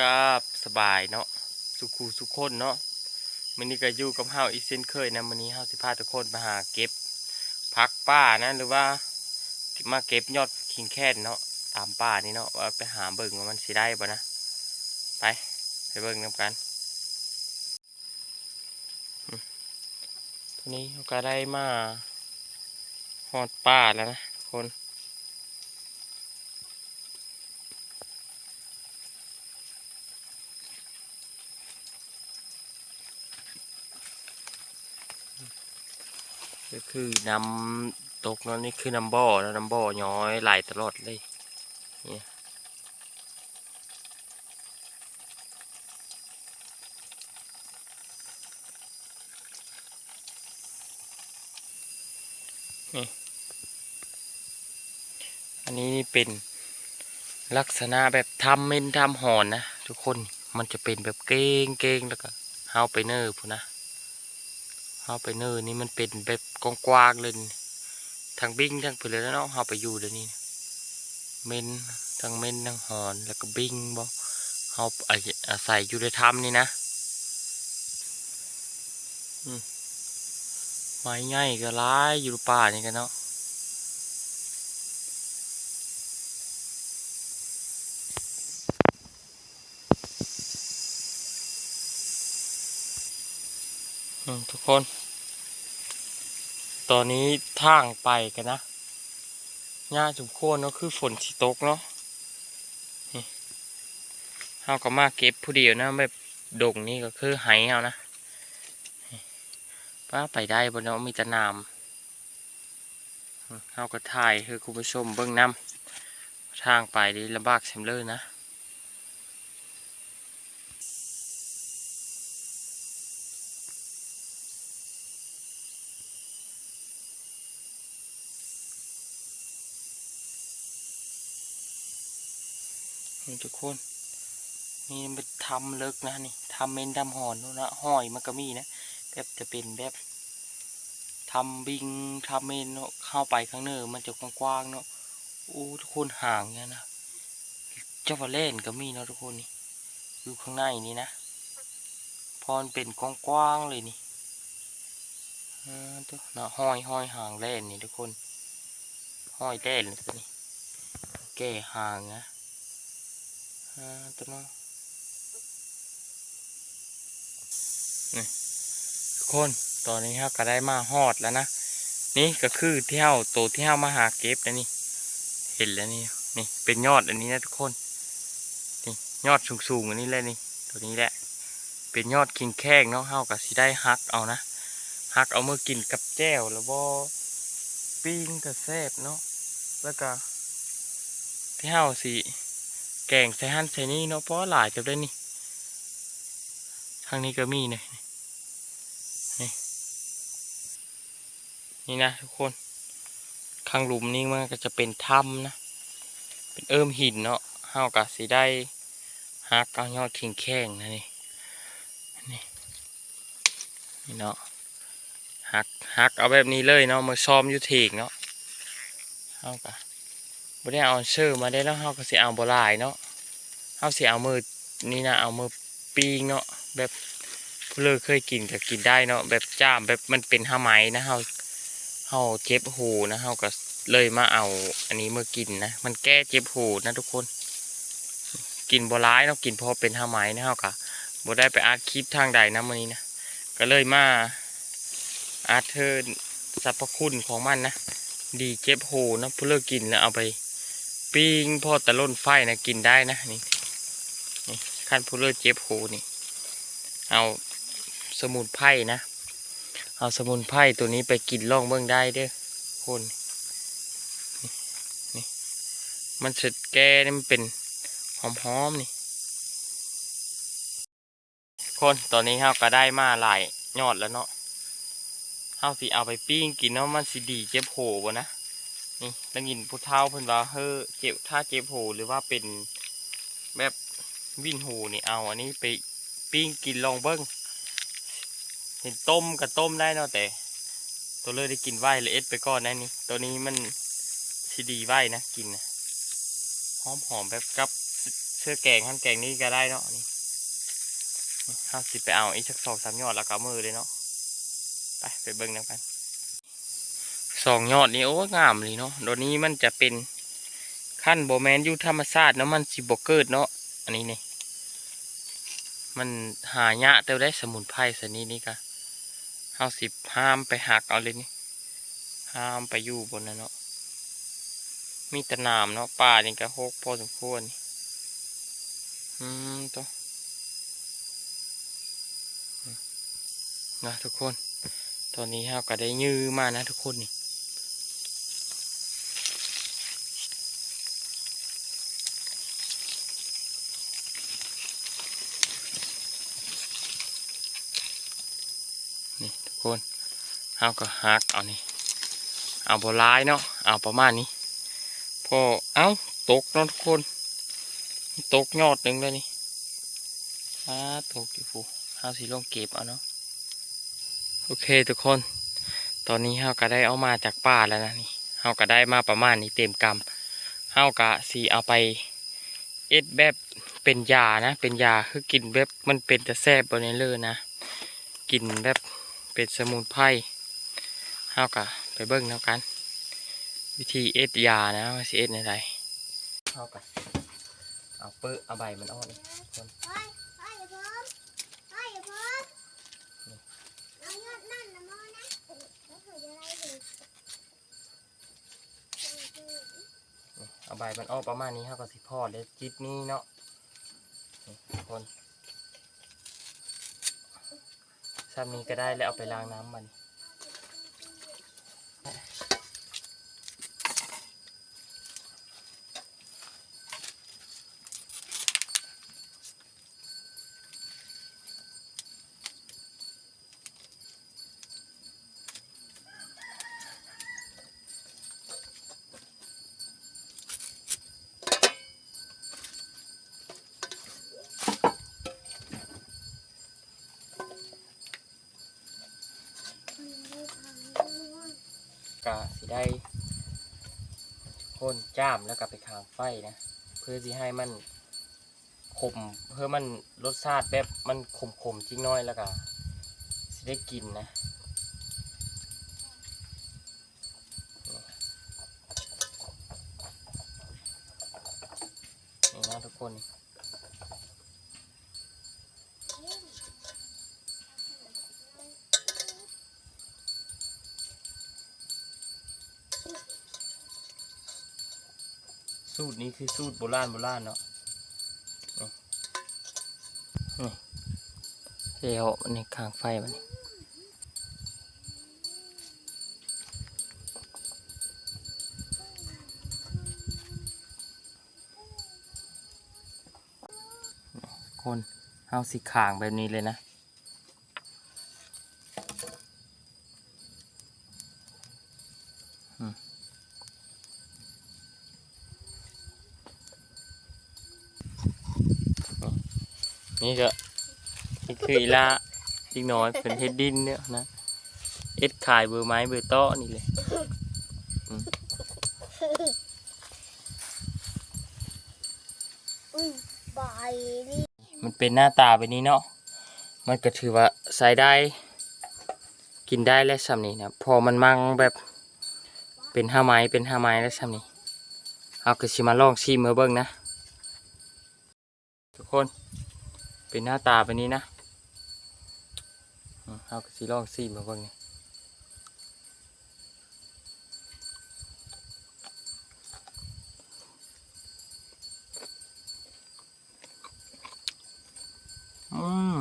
กับสบายเนาะสุขูสุขคนเนาะมื้อนี้ก็อยู่กับเฮาอีกเช่นเคยนะมื้อนี้เฮาสิพาทุกคนมาหาเก็บผักป่านะหรือว่ามาเก็บยอดขิงแค้นเนาะตามป่านี่เนาะว่าไปหาเบิ่งว่ามันสิได้บ่นะไปไปเบิ่งนํกันอืมตัวนี้เขาก็ได้มาฮอดป่าแล้วนะคน ก็คือน้ำตกนั่นนี่คือน้ำบ่อแล้วน้ำบ่อย้อยไหลตลอดเลยเนี่ยนี่ อันนี้เป็นลักษณะแบบทำเม็นทำหอนนะ ทุกคนมันจะเป็นแบบเก้งเก้งๆแล้วก็เฮาไปเนอร์พูนะเฮาไปเนอร์นี่มันเป็นแบบ กว้างๆเลยทั้งบิ้งทั้งเปลือยแล้วเนาะเฮาไปอยู่เดี๋ยวนี้เมนทั้งเมนทั้งหอนแล้วก็บิ้งบ่เฮาอาอาศัยอยู่ในถ้ำนี่นะอืมไม้ง่ายก็ร้ายอยู่ป่านี่กันเนาะทุกคน ตอนนี้ทางไปกันนะหญ้าจุมโคนเนาะคือฝนที่ตกเนาะนี่เฮาก็มาเก็บผู้เดียวนะแบบดงนี่ก็คือไหเอานะป้าไปได้บนเนาะมีแต่น้ำอืมเฮาก็ถ่ายให้คุณผู้ชมเบิ่งน้ำทางไปดีลำบากเสมเลยนะ นี่ทุกคน นี่มันทำเลิกนะนี่ทำเมนทำหอนนู่นนะห้อยมันก็มีนะแบบจะเป็นแบบทำบิงทำเมนเนาะเข้าไปข้างเนอมันจะกว้างๆเนาะอู้ทุกคนห่างเนี่ยนะเจ้าว่าเล่นก็มีเนาะทุกคนนี่อยู่ข้างในนี่นะพอมันเป็นกว้างๆเลยนี่อ่าตัวเนาะห้อยห้อยห่างเล่นนี่ทุกคน ห้อยเล่นเลยตัวนี้แก้ห่างนะ อ่าตัวน้องนี่ทุกคนตอนนี้เราก็ได้มาฮอดแล้วนะ นี่ก็คือเที่เฮาตัวที่เฮามาหาเก็บนะนี่ เห็นแล้วนี่นี่เป็นยอดอันนี้นะทุกคนนี่ยอดสูงๆอันนี้เลยนี่ ตัวนี้แหละ เป็นยอดคิงแข้งเนาะเฮาก็สิได้ฮักเอานะฮักเอาเมากินกับแจ่วแล้วบ่ปิ้งก็แซ่บเนาะแล้วก็ที่เฮาสิ แกงใส่หั่นใส่นี่เนาะเพราะหลายจะได้นี่ ทางนี้ก็มีเนี่ยนี่นี่นะทุกคนข้างหลุมนี่มันก็จะเป็นถ้ำนะ เป็นเอิมหินเนาะเฮากะสิได้ฮักเอายอดขิงแข้งนะนี่นี่นี่เนาะฮักฮักเอาแบบนี้เลยเนาะมาซ้อมอยู่เถกเนาะเฮากะ บ่ได้เอาเชื่อมาได้แล้วเฮาก็สิเอาบ่ลายเนาะเฮาสิเอามือนี่นะเอามือปีงเนาะแบบผู้เลิกเคยกินก็กินได้เนาะแบบจ้ามแบบมันเป็นห้าไหมนะเฮาเฮาเจ็บหูนะเฮาก็เลยมาเอาอันนี้มากินนะมันแก้เจ็บหูนะทุกคน กินบ่ร้ายเนาะกินพอเป็นห้าไหมนะเฮาก็บ่ได้ไปอัดคลิปทางใดนะมื้อนี้นะก็เลยมาอัดเทินสรรพคุณของมันนะดีเจ็บหูนะผู้เลิกกินแล้วเอาไป ปิ้งพอตะล่นไฟนะกินได้นะนี่นี่ขั้นผู้เลิกเจ็บหูนี่ เอาสมุนไพรนะ เอาสมุนไพรตัวนี้ไปกินล่องเบื้องได้เด้อคนนี่นี่มันเสร็จแก่นี่มันเป็นหอมๆนี่ คนตอนนี้เราก็ได้มาหลายยอดแล้วเนาะเฮาสิเอาไปปิ้งกินเนาะมันสิดีเจ็บหูบ่นะ นี่ได้ยินผู้เฒ่าเพิ่นว่าเฮ้อเจ็บถ้าเจ็บหูหรือว่าเป็นแบบวิ่นหูนี่เอาอันนี้ไปปิ้งกินลองเบิ้งเห็นต้มกับต้มได้เนาะแต่ ตัวเลยได้กินไหวเลยเอ็ดไปก่อนนะนี่ตัวนี้มันสิดีไหวนะกินนะหอมหอมๆแบบกับเสื้อแกงขั้นแกงนี้ก็ได้เนาะนี่ห้าสิไปเอาอีกสักสองสามยอดแล้วก็มือเลยเนาะไปไปเบิ้งนำกัน สองยอดนี้โอ้งามเลยเนาะโดยวนี้มันจะเป็นขั้นโบแมนอยูธรรมชาติเนาะมันสิบเกิดเนาะอันนี้นี่มันหายะเต่ได้สมุนไพรสนี้นี่กะเฮาสิบห้ามไปหักเอาเลยนี่ห้ามไปอยู่บนนั้นเนาะมีตะนามเนาะป่านี่ก็โฮกพอสมควรอืมตัวนะทุกคน ตอนนี้เฮาก็ได้ยื้อมานะทุกคนนี่ คนเฮาก็หักเอานี่เอาบร้ายเนาะเอาประมาณนี้ พอเอ้าตกเนาะทุกคน ตกยอดหนึ่งเลยนี่อาตกอยู่ฟูเฮาสิลงเก็บเอาเนาะโอเคทุกคน ตอนนี้เฮาก็ได้เอามาจากป่าแล้วนะนี่เฮาก็ได้มาประมาณนี้เต็มกำเฮาก็สีเอาไปเอ็ดแบบเป็นยานะ เป็นยาคือกินแบบมันเป็นแต่แซ่บบนเลยนะ กินแบบ เป็นสมุนไพรเฮากะไปเบิ่งแล้วกัน วิธีเอ็ดยานะว่าสิเอ็ดในไรเฮากะเอาเปิ้ลเอาใบมันออกนี่คนเฮ้ยเฮ้ยอย่าเพิ่มเฮ้ยอย่าเพิ่มเอายอดนั่นนะโมนะแล้วเธอจะอะไรดีนี่เอาใบมันออกประมาณนี้เฮาก็สิพอดเลยจิตนี้เนาะนี่คน ซ้ำนี้ก็ได้แล้วเอาไปล้างน้ำมัน ก็สิได้พ่นจ้ามแล้วก็ไปคางไฟนะเพื่อที่ให้มันขมเพื่อมันรสชาติแบบมันขมขมจิ้งน้อยแล้วก็สิได้กินนะนี่นะทุกคน สูตรนี้คือสูตรโบราณโบราณเนาะนี่เดี๋ยวในคางไฟมันนี่คนเอาสีขางแบบนี้เลยนะ นี่ก็นี่คืออีลาอีกน้อยเป็นเฮ็ดดินเนี่ยนะเอ็ดขายเบอร์ไม้เบอร์โต้อนี่เลยอืมใบนี่มันเป็นหน้าตาแบบนี้เนาะมันก็ถือว่าใส่ได้ กินได้และสำนี้นะพอมันมังแบบเป็นห้าไม้เป็นห้าไม้และสำนี้เอาก็สิมาลองชิมเมื่อเบิ่งนะ ทุกคน เป็นหน้าตาแบบนี้นะเอาก็สิลองชิมเมื่อเบิ่งนี่อืม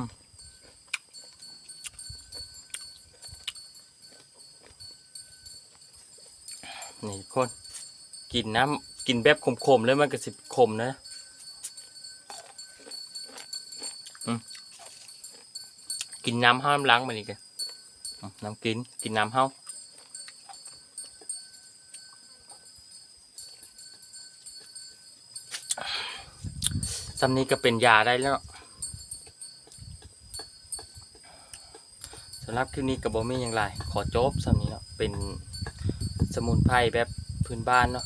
นี่คน กินน้ำกินแบบขมๆเลยมันก็สิขมนะอืม กินน้ำห้ามล้างมานี่กันอืมน้ำกินกินน้ำเฮาสำนี้ก็เป็นยาได้แล้วเนาะสำหรับคลิปนี้กับบอมี่ยังไรขอจบสำนี้เนาะเป็นสมุนไพรแบบพื้นบ้านเนาะ